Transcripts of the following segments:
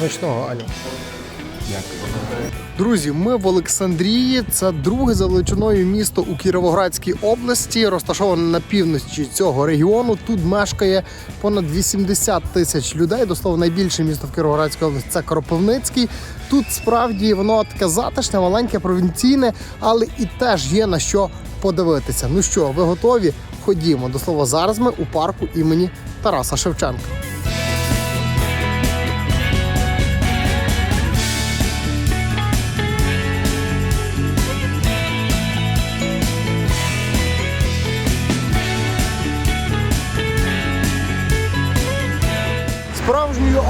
Смачного, Алю. Друзі, ми в Олександрії. Це друге за величиною місто у Кіровоградській області, розташоване на півночі цього регіону. Тут мешкає понад 80 тисяч людей. До слова, найбільше місто в Кіровоградській області це Кропивницький. Тут справді воно таке затишне, маленьке, провінційне, але і теж є на що подивитися. Ну що, ви готові? Ходімо. До слова, зараз ми у парку імені Тараса Шевченка.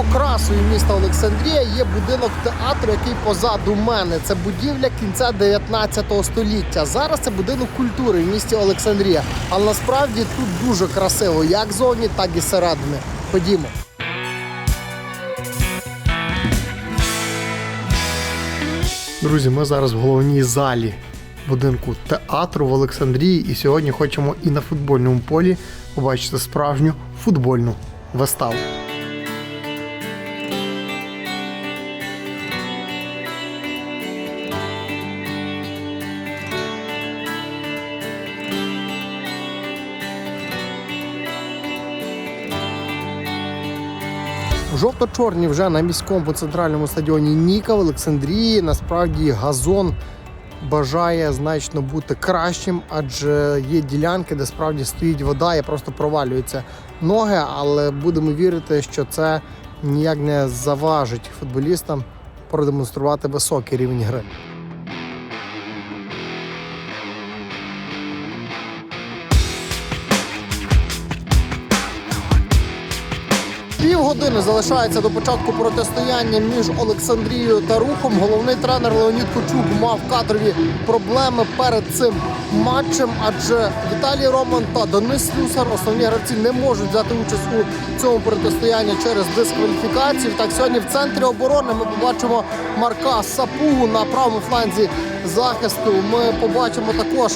Окрасою міста Олександрія є будинок театру, який позаду мене. Це будівля кінця 19 століття. Зараз це будинок культури в місті Олександрія. Але насправді тут дуже красиво, як зовні, так і зсередини. Ходімо. Друзі, ми зараз в головній залі будинку театру в Олександрії. І сьогодні хочемо і на футбольному полі побачити справжню футбольну виставу. Жовто-чорні вже на міському центральному стадіоні Ніка в Олександрії. Насправді газон бажає значно бути кращим, адже є ділянки, де справді стоїть вода і просто провалюються ноги. Але будемо вірити, що це ніяк не заважить футболістам продемонструвати високий рівень гри. Півгодини залишається до початку протистояння між Олександрією та Рухом. Головний тренер Леонід Кочук мав кадрові проблеми перед цим матчем, адже Віталій Роман та Денис Слюсар, основні гравці, не можуть взяти участь у цьому протистоянні через дискваліфікацію. Так, сьогодні в центрі оборони ми побачимо Марка Сапугу на правому фланзі захисту. Ми побачимо також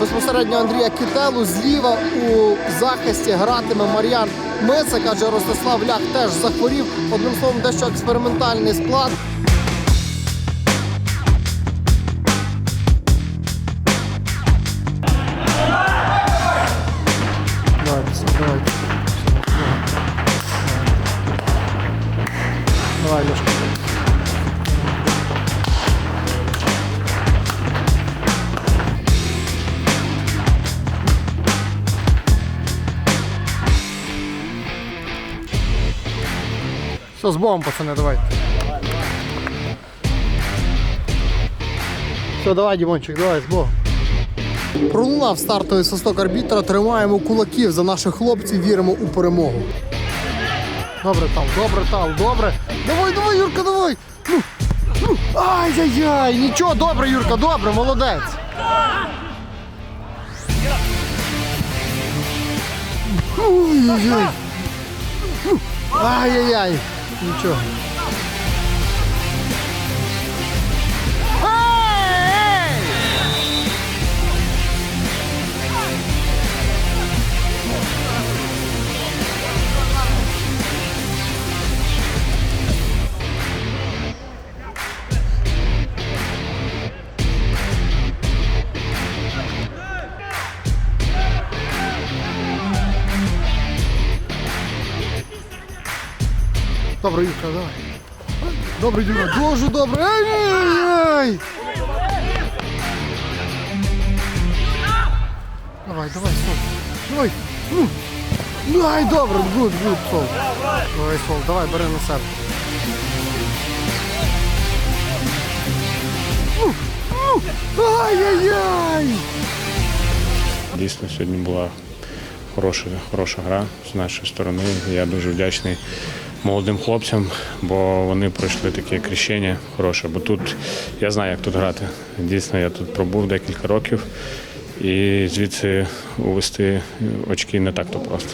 безпосередньо Андрія Кітелу. Зліва у захисті гратиме Мар'ян Мицик, адже Ростислав Лях теж захворів. Одним словом, дещо експериментальний склад. Все, з Богом, пацани, давай. Все, давай, Дімончик, давай, з Богом. Пролунав стартовий свисток арбітра, тримаємо кулаків за наших хлопців, віримо у перемогу. Добре, Тал, добре, Тал, добре. Давай, давай, Юрка, давай. Ну, ну. Ай-яй-яй, нічого, добре, Юрка, добре, молодець. Ой-ой-ой. Ну, Ай-яй-яй, нічого. Добре, Юрка, давай. Добре, Юра, дуже добре. Ай-яй-яй! Давай, давай, Сол. Давай. Ну. Ну, ай, добре, гуд, гуд, Сол. Давай, Сол, давай, бери на себе. Ну, ну. Ай-яй-яй! Дійсно, сьогодні була хороша, хороша гра з нашої сторони. Я дуже вдячний молодим хлопцям, бо вони пройшли таке крещення хороше. Бо тут я знаю, як тут грати. Дійсно, я тут пробув декілька років і звідси увести очки не так то просто.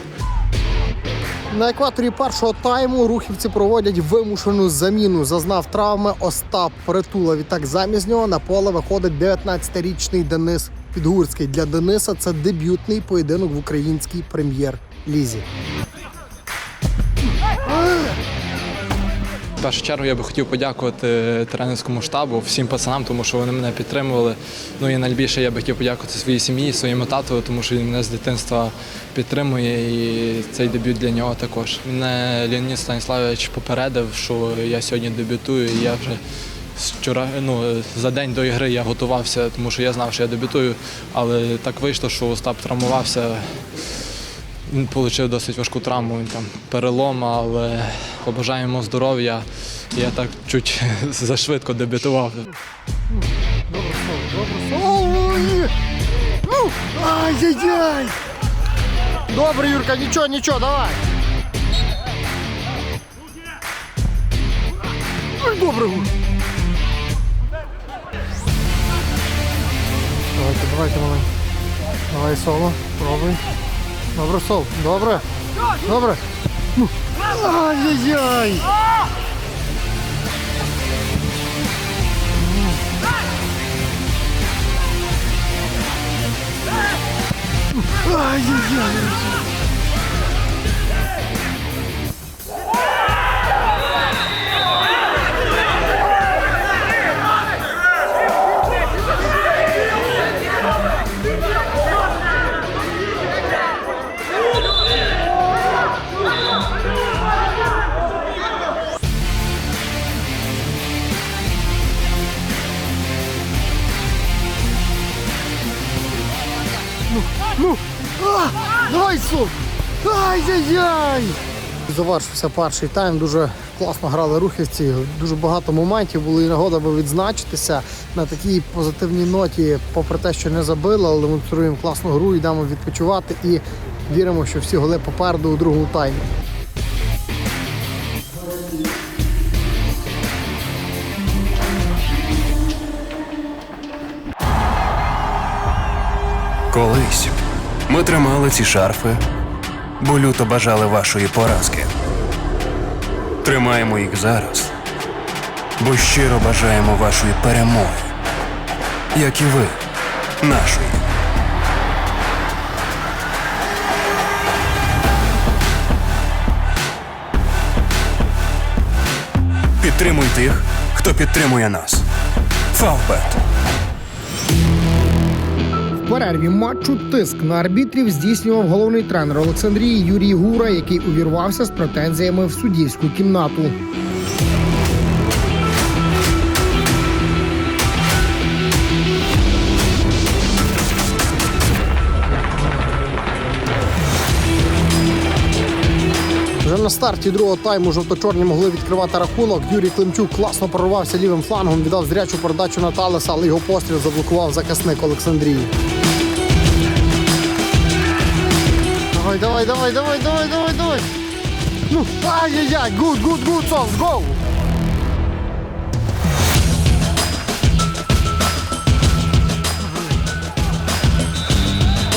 На екваторі першого тайму рухівці проводять вимушену заміну. Зазнав травми Остап Притула. Відтак замість нього на поле виходить 19-річний Денис Підгурський. Для Дениса це дебютний поєдинок в українській прем'єр-лізі. В першу чергу я би хотів подякувати тренерському штабу, всім пацанам, тому що вони мене підтримували. Ну і найбільше я би хотів подякувати своїй сім'ї, своєму тату, тому що він мене з дитинства підтримує, і цей дебют для нього також. Мене Леонід Станіславович попередив, що я сьогодні дебютую, і я вже вчора, ну, за день до ігри я готувався, тому що я знав, що я дебютую, але так вийшло, що Остап травмувався. Він отримав досить важку травму, він там перелом, але побажаємо здоров'я. Я так чуть зашвидко дебютував. Ай-яй-яй! Добре, Юрка, нічого, нічого, давай. Ой, добре. Давайте, давайте, маленький. Давай, соло, пробуй. Добре, сол, добре. Добре. Ай-яй-яй! Ай-яй-яй! А, давай, Сум! Ай-яй-яй! Завершився перший тайм. Дуже класно грали рухівці. Дуже багато моментів були і нагода би відзначитися на такій позитивній ноті, попри те, що не забили, але демонструємо класну гру, йдемо відпочивати і віримо, що всі голи попереду у другому таймі. Колись ми тримали ці шарфи, бо люто бажали вашої поразки. Тримаємо їх зараз, бо щиро бажаємо вашої перемоги, як і ви, нашої. Підтримуй тих, хто підтримує нас. Фавбет. Перерві матчу тиск на арбітрів здійснював головний тренер Олександрії Юрій Гура, який увірвався з претензіями в суддівську кімнату. Вже на старті другого тайму жовто-чорні могли відкривати рахунок. Юрій Климчук класно прорвався лівим флангом, віддав зрячу передачу на Талеса, але його постріл заблокував захисник Олександрії. Давай, давай, давай, давай, давай, давай, давай. Ну, ай-яй-яй, гуд, гуд, гуд, Сов, гоу!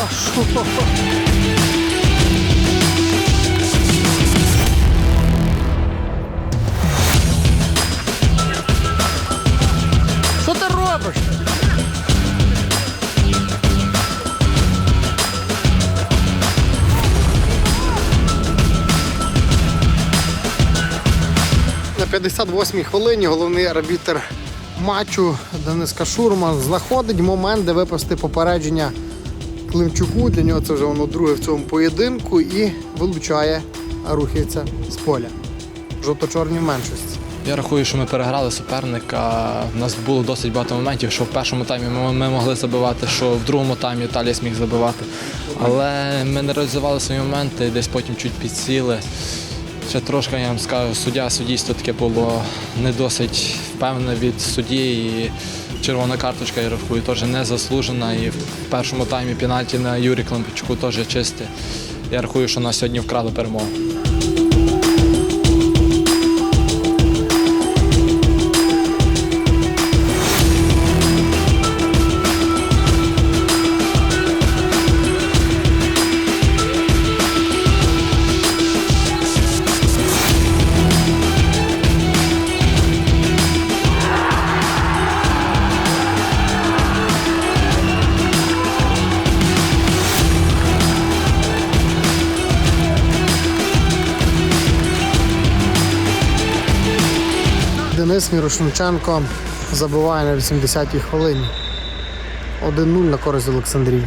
А? Що На 58-й хвилині головний арбітр матчу Денис Кашурман знаходить момент, де випасти попередження Климчуку. Для нього це вже воно друге в цьому поєдинку і вилучає рухівця з поля. Жовто-чорні меншості. Я рахую, що ми переграли суперника. У нас було досить багато моментів, що в першому таймі ми, ми могли забивати, що в другому таймі Таліс міг забивати. Але ми не реалізували свої моменти, десь потім чуть підсіли. Ще трошки, я вам скажу, суддя суддійство таке було не досить впевнене від судді. І червона карточка, я рахую, теж не заслужена. І в першому таймі пенальті на Юрі Клампічуку теж чисте. Я рахую, що нас сьогодні вкрали перемогу. Денис Мірошниченко забиває на 80-й хвилині. 1-0 на користь Олександрії.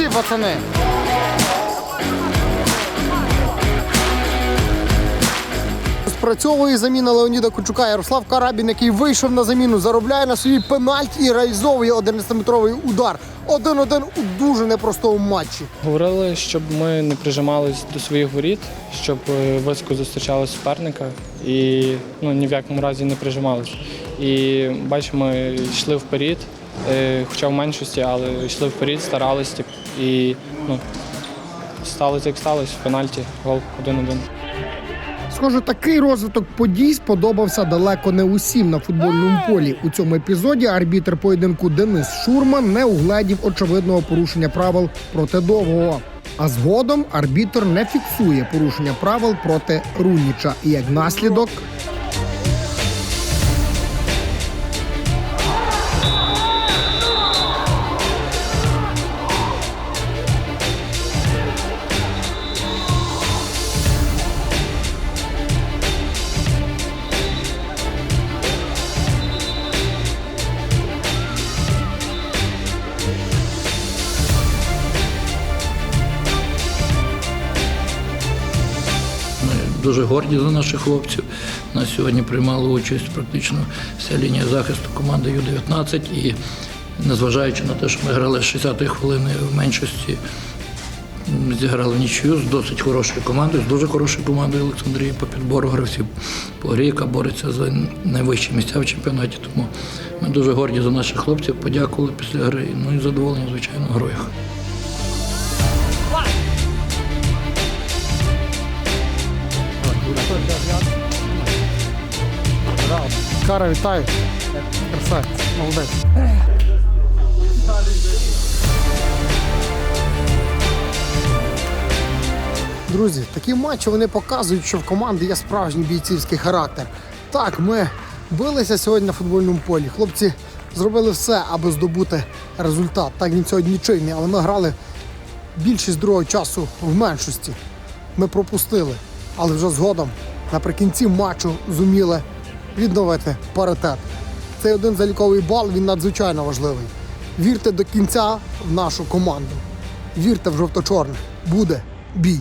Молодці, пацани! Спрацьовує заміна Леоніда Кучука. Ярослав Карабін, який вийшов на заміну, заробляє на свій пенальті і реалізовує 11-метровий удар. 1-1 у дуже непростому матчі. Говорили, щоб ми не прижимались до своїх воріт, щоб е, високо зустрічали суперника і ну, ні в якому разі не прижимались. І бачимо, ми йшли вперед, е, хоча в меншості, але йшли вперед, старались тип, і ну, сталося як сталося, пенальті, гол 1-1. Схоже, такий розвиток подій сподобався далеко не усім на футбольному полі. У цьому епізоді арбітр поєдинку Денис Шурман не угледів очевидного порушення правил проти довгого. А згодом арбітр не фіксує порушення правил проти Руніча. І як наслідок дуже горді за наших хлопців. На сьогодні приймали участь практично вся лінія захисту команди Ю-19. І незважаючи на те, що ми грали з 60-ї хвилини в меншості, зіграли нічию з досить хорошою командою, з дуже хорошою командою Олександрії по підбору гравців по грі, яка бореться за найвищі місця в чемпіонаті. Тому ми дуже горді за наших хлопців, подякували після гри. Ну і задоволені, звичайно, грою. Кара, вітаю. Красавець, молодець. Друзі, такі матчі вони показують, що в команди є справжній бійцівський характер. Так, ми билися сьогодні на футбольному полі. Хлопці зробили все, аби здобути результат. Так він сьогодні нічийний, але ми грали більшість другого часу в меншості. Ми пропустили, але вже згодом наприкінці матчу зуміли відновити паритет. Цей один заліковий бал він надзвичайно важливий. Вірте до кінця в нашу команду. Вірте в жовто-чорне. Буде бій.